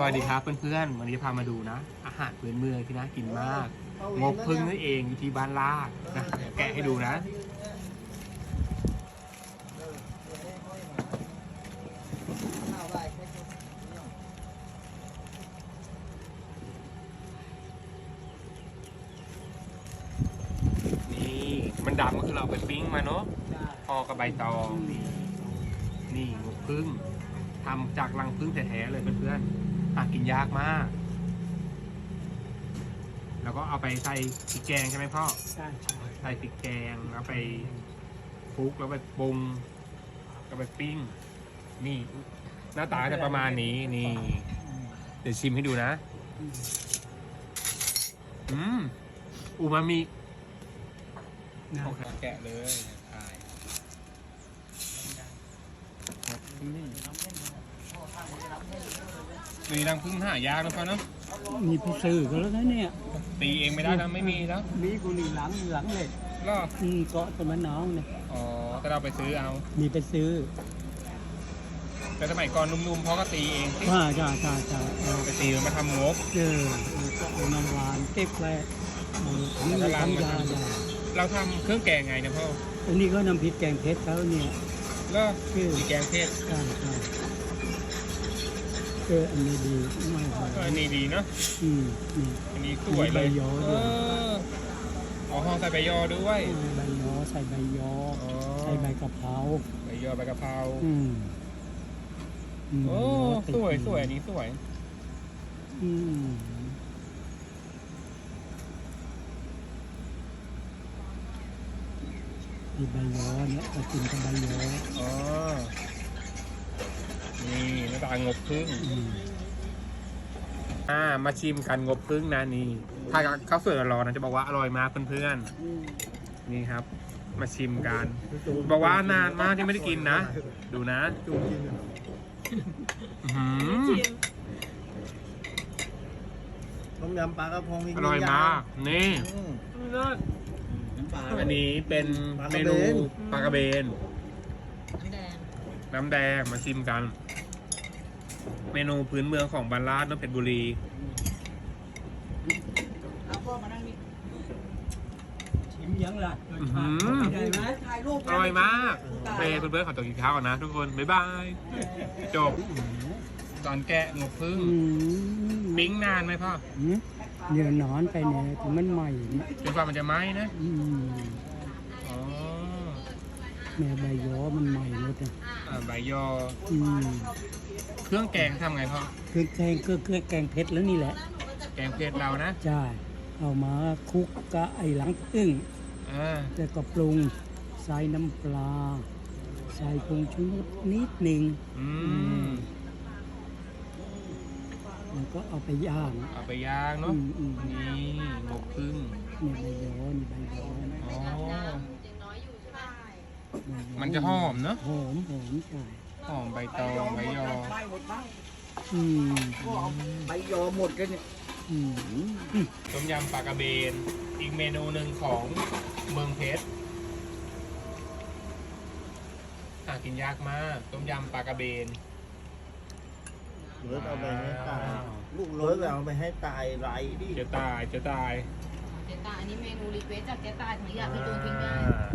สวัสดีครับเพื่อนๆ วันนี้พามาดูนะ อาหารพื้นเมืองที่น่ากินมาก งบพึ่งนั่นเองอยู่ที่บ้านลาดนะเดี๋ยวแกะให้ดูนะ นี่มันดำก็คือเราไปปิ้งมาเนาะพอกับใบตอง นี่นี่งบพึ่งทำจากรังพึ่งแท้ๆเลยเพื่อนๆ หากินยากมาก แล้วก็เอาไปใส่พริกแกงใช่ไหมพ่อ ใช่ใช่ใส่พริกแกงแล้วไปคลุกแล้วไปปรุงก็ไปปิ้ง นี่ หน้าตาจะประมาณนี้นี่ เดี๋ยวชิมให้ดูนะ อืมอูมามินะโอเคแกะเลยถ่ายนี่ รังพึ่งหายากนะพ่อเนาะมีผู้ซื้อก็แล้วนะเนี่ย ตีเองไม่ได้แล้วไม่มีแล้วมีกูนี่หลังหลังเลยรออืมเกาะตัวมันน้องเนี่ยอ๋อก็เราไปซื้อเอา มีไปซื้อแต่สมัยก่อนนุ่มๆพ่อก็ตีเองสิว่าจ้าจ้าจ้าเอาไปตีมันมาทำงบ เจอแล้วก็เอาน้ำหวานเก็บไว้เอาทำแล้วก็ล้างทำยามาทำยาเราทำเครื่องแกงไงนะพ่ออันนี้ก็น้ำพริกแกงเพชรเขาเนี่ยก็ชื่อมีแกงเทศใช่ใช่ เอออันนี้ดีไม่พอก็อันนี้ดีเนาะอืมนี่อันนี้สวยเลยมีใบยอด้วยเอออ๋อห่อใส่ใบยอด้วยใบยอใส่ใบยออ๋อใส่ใบกะเพราใบยอใบกะเพราอืมมโอ้ติดสวยสวยอันนี้สวย อืมมีใบยอเนี่ยก็กินกับใบยออ๋อ นี่หน้าตางบพึ่งอืมอ่ามาชิมกันงบพึ่งนะนี่ถ้าข้าวสวยร้อนๆนะจะบอกว่าอร่อยมากเพื่อนๆนี่ครับ มาชิมกัน บอกว่านานมากที่ไม่ได้กินนะ ดูนะอื้อหือต้มยำปลากระพงอร่อยมากนี่อืมอันนี้เป็นเมนูปลากระเบน น้ำแดง มาชิมกัน เมนูพื้นเมืองของบรรลาดนเพชรบุรีชิมยังล่ะอื้อหือได้ไหมอร่อยมากเพื่อนเพื่อนๆขอตัวกินข้าวก่อนนะทุกคน บ๊ายบาย จบ ตอนแกะงบพึ่งอืมปิ้งนานไหมพ่ออืมเดี๋ยวนอนไปเนี่ยถึงมันใหม่นะจนกว่ามันจะไหม้นะ อืมอ๋อ แม่ใบยอมันใหม่หมดอะอ่าใบยอ อืมเครื่องแกงทำไงพ่อ คือแกงก็คือแกงเผ็ดแล้วนี่แหละแกงเผ็ดเรานะใช่เอามาคลุกกับไอ้หลังพึ่งอ่าแล้วก็ปรุงใส่น้ำปลา ใส่ผงชูรสนิดหนึ่งอืมแล้วก็เอาไปย่างเอาไปย่างเนาะอืมอืมนี่งบพึ่งนี่ใบยอนี่ใบยอนะอ๋อใบยอ มันจะหอมเนอะหอมหอมใช่หอมใบตองใบยออืมใบยอหมดกันเนี่ยอืมต้มยำปลากระเบน อีกเมนูหนึ่งของเมืองเพชรหากินยากมาก ต้มยำปลากระเบนรถเอาไปให้ตายลูกรถเอาไปให้ตายไรดิเจะตายเจะตายเจตาอันนี้เมนูรีเควสจากเจตาถึงอยากให้ดูทิ้งได้อ่า